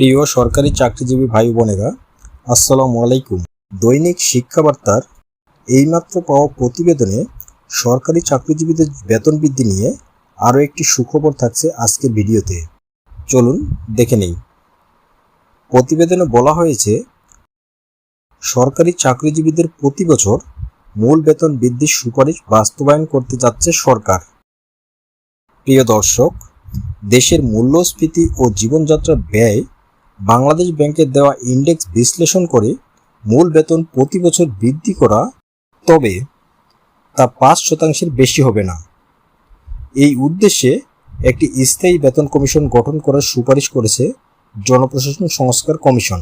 প্রিয় সরকারি চাকরিজীবী ভাই বোনেরা, আসসালামু আলাইকুম। দৈনিক শিক্ষাবার্তার এইমাত্র পাওয়া প্রতিবেদনে সরকারি চাকরিজীবীদের বেতন বৃদ্ধি নিয়ে আরও একটি সুখবর থাকছে আজকের ভিডিওতে। চলুন দেখে নেই। প্রতিবেদনে বলা হয়েছে, সরকারি চাকরিজীবীদের প্রতি বছর মূল বেতন বৃদ্ধির সুপারিশ বাস্তবায়ন করতে যাচ্ছে সরকার। প্রিয় দর্শক, দেশের মূল্যস্ফীতি ও জীবনযাত্রার ব্যয় বাংলাদেশ ব্যাংকের দেওয়া ইন্ডেক্স বিশ্লেষণ করে মূল বেতন প্রতি বছর বৃদ্ধি করা, তবে তা পাঁচ শতাংশের বেশি হবে না। এই উদ্দেশ্যে একটি স্থায়ী বেতন কমিশন গঠন করার সুপারিশ করেছে জনপ্রশাসন সংস্কার কমিশন।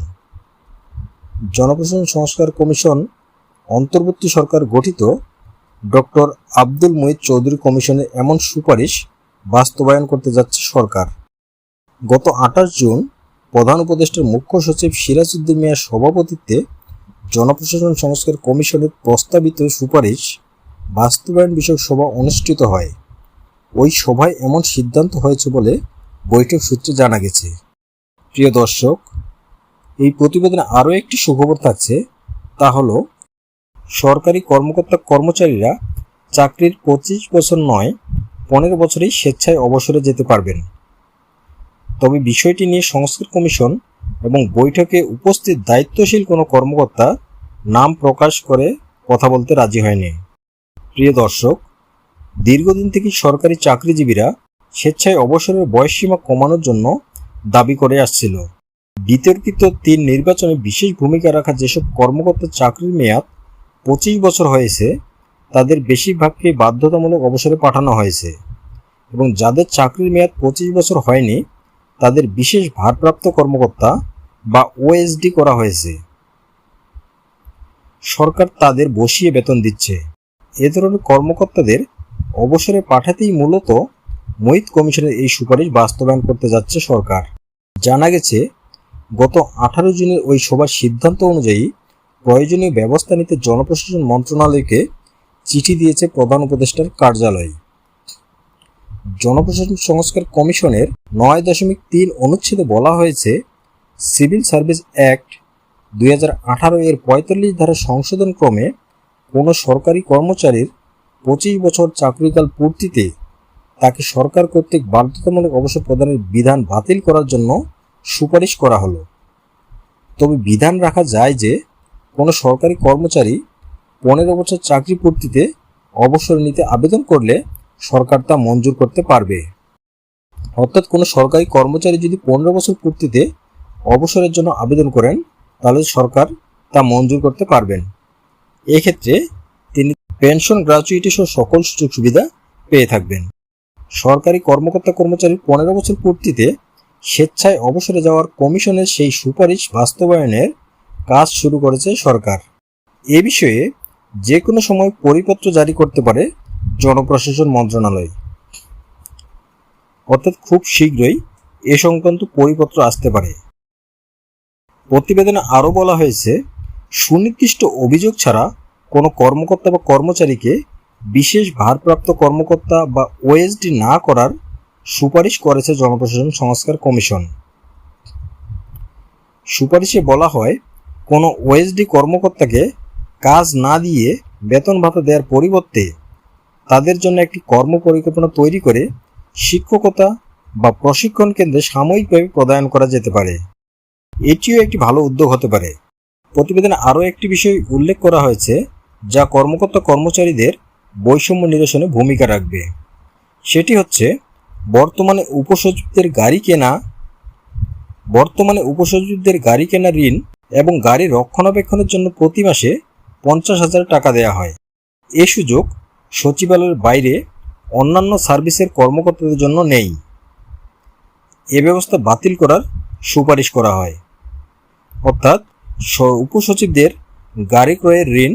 জনপ্রশাসন সংস্কার কমিশন অন্তর্বর্তী সরকার গঠিত ডক্টর আব্দুল মুহিত চৌধুরী কমিশনের এমন সুপারিশ বাস্তবায়ন করতে যাচ্ছে সরকার। গত আঠাশ জুন প্রধান উপদেষ্টার মুখ্য সচিব সিরাজউদ্দিন মিয়ার সভাপতিত্বে জনপ্রশাসন সংস্কার কমিশনের প্রস্তাবিত সুপারিশ বাস্তবায়ন বিষয়ক সভা অনুষ্ঠিত হয়। ওই সভায় এমন সিদ্ধান্ত হয়েছে বলে বৈঠক সূত্রে জানা গেছে। প্রিয় দর্শক, এই প্রতিবেদনে আরও একটি সুখবর থাকছে, তা হলো, সরকারি কর্মকর্তা কর্মচারীরা চাকরির পঁচিশ বছর নয়, পনেরো বছরেই স্বেচ্ছায় অবসরে যেতে পারবেন। তবে বিষয়টি নিয়ে সংস্কার কমিশন এবং বৈঠকে উপস্থিত দায়িত্বশীল কোনো কর্মকর্তা নাম প্রকাশ করে কথা বলতে রাজি হয়নি। প্রিয় দর্শক, দীর্ঘদিন থেকে সরকারি চাকরিজীবীরা স্বেচ্ছায় অবসরের বয়সসীমা কমানোর জন্য দাবি করে আসছিল। বিতর্কিত তিন নির্বাচনে বিশেষ ভূমিকা রাখা যেসব কর্মকর্তার চাকরির মেয়াদ পঁচিশ বছর হয়েছে, তাদের বেশিরভাগকে বাধ্যতামূলক অবসরে পাঠানো হয়েছে এবং যাদের চাকরির মেয়াদ পঁচিশ বছর হয়নি তাদের বিশেষ ভারপ্রাপ্ত কর্মকর্তা বা ওএসডি করা হয়েছে। সরকার তাদের বসিয়ে বেতন দিচ্ছে। এ ধরনের কর্মকর্তাদের অবসরে পাঠাতেই মূলত মহিত কমিশনের এই সুপারিশ বাস্তবায়ন করতে যাচ্ছে সরকার। জানা গেছে, গত আঠারো জুনের ওই সভার সিদ্ধান্ত অনুযায়ী প্রয়োজনীয় ব্যবস্থা নিতে জনপ্রশাসন মন্ত্রণালয়কে চিঠি দিয়েছে প্রধান উপদেষ্টার কার্যালয়। জনপ্রশাসন সংস্কার কমিশনের নয় দশমিক তিন অনুচ্ছেদে বলা হয়েছে, সিভিল সার্ভিস অ্যাক্ট দুই আঠারো এর পঁয়তাল্লিশ ধারা সংশোধন ক্রমে কোনো সরকারি কর্মচারীর পঁচিশ বছর চাকরিকাল পূর্তিতে তাকে সরকার কর্তৃক বাধ্যতামূলক অবসর প্রদানের বিধান বাতিল করার জন্য সুপারিশ করা হলো। তবে বিধান রাখা যায় যে, কোনো সরকারি কর্মচারী পনেরো বছর চাকরি পূর্তিতে অবসর নিতে আবেদন করলে সরকার তা মঞ্জুর করতে পারবে। অর্থাৎ কোনো সরকারি কর্মচারী যদি পনেরো বছর পূর্তিতে অবসরের জন্য আবেদন করেন, তাহলে সরকার তা মঞ্জুর করতে পারবেন। এক্ষেত্রে তিনি পেনশন গ্র্যাচুইটি সহ সকল সুযোগ সুবিধা পেয়ে থাকবেন। সরকারি কর্মকর্তা কর্মচারীর পনেরো বছর পূর্তিতে স্বেচ্ছায় অবসরে যাওয়ার কমিশনের সেই সুপারিশ বাস্তবায়নের কাজ শুরু করেছে সরকার। এ বিষয়ে যে কোনো সময় পরিপত্র জারি করতে পারে জনপ্রশাসন মন্ত্রণালয়। অর্থাৎ খুব শীঘ্রই এ সংক্রান্ত পরিপত্র আসতে পারে। প্রতিবেদনে আরও বলা হয়েছে, সুনির্দিষ্ট অভিযোগ ছাড়া কোনো কর্মকর্তা বা কর্মচারীকে বিশেষ ভারপ্রাপ্ত কর্মকর্তা বা ওএসডি না করার সুপারিশ করেছে জনপ্রশাসন সংস্কার কমিশন। সুপারিশে বলা হয়, কোনো ওএসডি কর্মকর্তাকে কাজ না দিয়ে বেতন ভাতা দেওয়ার পরিবর্তে তাদের জন্য একটি কর্ম পরিকল্পনা তৈরি করে শিক্ষকতা বা প্রশিক্ষণ কেন্দ্রে সাময়িকভাবে প্রদান করা যেতে পারে। এটিও একটি ভালো উদ্যোগ হতে পারে। প্রতিবেদনে আরও একটি বিষয় উল্লেখ করা হয়েছে, যা কর্মকর্তা কর্মচারীদের বৈষম্য নিরসনে ভূমিকা রাখবে। সেটি হচ্ছে, বর্তমানে উপসচিবদের গাড়ি কেনা, বর্তমানে উপসচিবদের গাড়ি কেনা ঋণ এবং গাড়ি রক্ষণাবেক্ষণের জন্য প্রতি মাসে পঞ্চাশ হাজার টাকা দেওয়া হয়। এ সুযোগ সচিবালয়ের বাইরে অন্যান্য সার্ভিসের কর্মকর্তাদের জন্য নেই। এ ব্যবস্থা বাতিল করার সুপারিশ করা হয়। অর্থাৎ উপসচিবদের গাড়ি ক্রয়ের ঋণ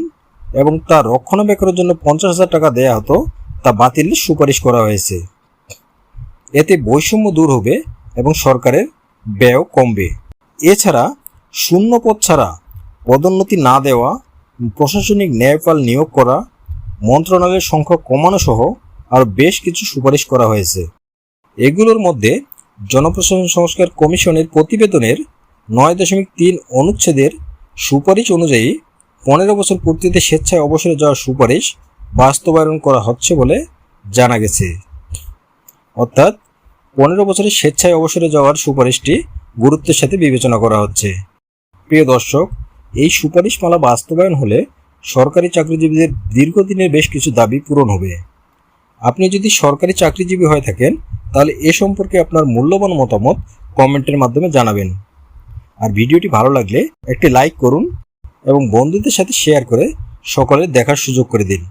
এবং তা রক্ষণাবেক্ষণের জন্য পঞ্চাশ হাজার টাকা দেয়া হতো, তা বাতিলের সুপারিশ করা হয়েছে। এতে বৈষম্য দূর হবে এবং সরকারের ব্যয় কমবে। এছাড়া শূন্য পদ ছাড়া পদোন্নতি না দেওয়া, প্রশাসনিক ন্যায়পাল নিয়োগ করা মন্ত্রণালয়ের সংখ্যা কমানো সহ আরও বেশ কিছু সুপারিশ করা হয়েছে। এগুলোর মধ্যে জনপ্রশাসন সংস্কার কমিশনের প্রতিবেদনের নয় দশমিক তিন অনুচ্ছেদের সুপারিশ অনুযায়ী পনেরো বছর পূর্তিতে স্বেচ্ছায় অবসরে যাওয়ার সুপারিশ বাস্তবায়ন করা হচ্ছে বলে জানা গেছে। অর্থাৎ পনেরো বছরের স্বেচ্ছায় অবসরে যাওয়ার সুপারিশটি গুরুত্বের সাথে বিবেচনা করা হচ্ছে। প্রিয় দর্শক, এই সুপারিশমালা বাস্তবায়ন হলে সরকারি চাকরিজীবীদের দীর্ঘদিনের বেশ কিছু দাবি পূরণ হবে। আপনি যদি সরকারি চাকরিজীবী হয়ে থাকেন, তাহলে এ সম্পর্কে আপনার মূল্যবান মতামত কমেন্টের মাধ্যমে জানাবেন। আর ভিডিওটি ভালো লাগলে একটি লাইক করুন এবং বন্ধুদের সাথে শেয়ার করে সকলের দেখার সুযোগ করে দিন।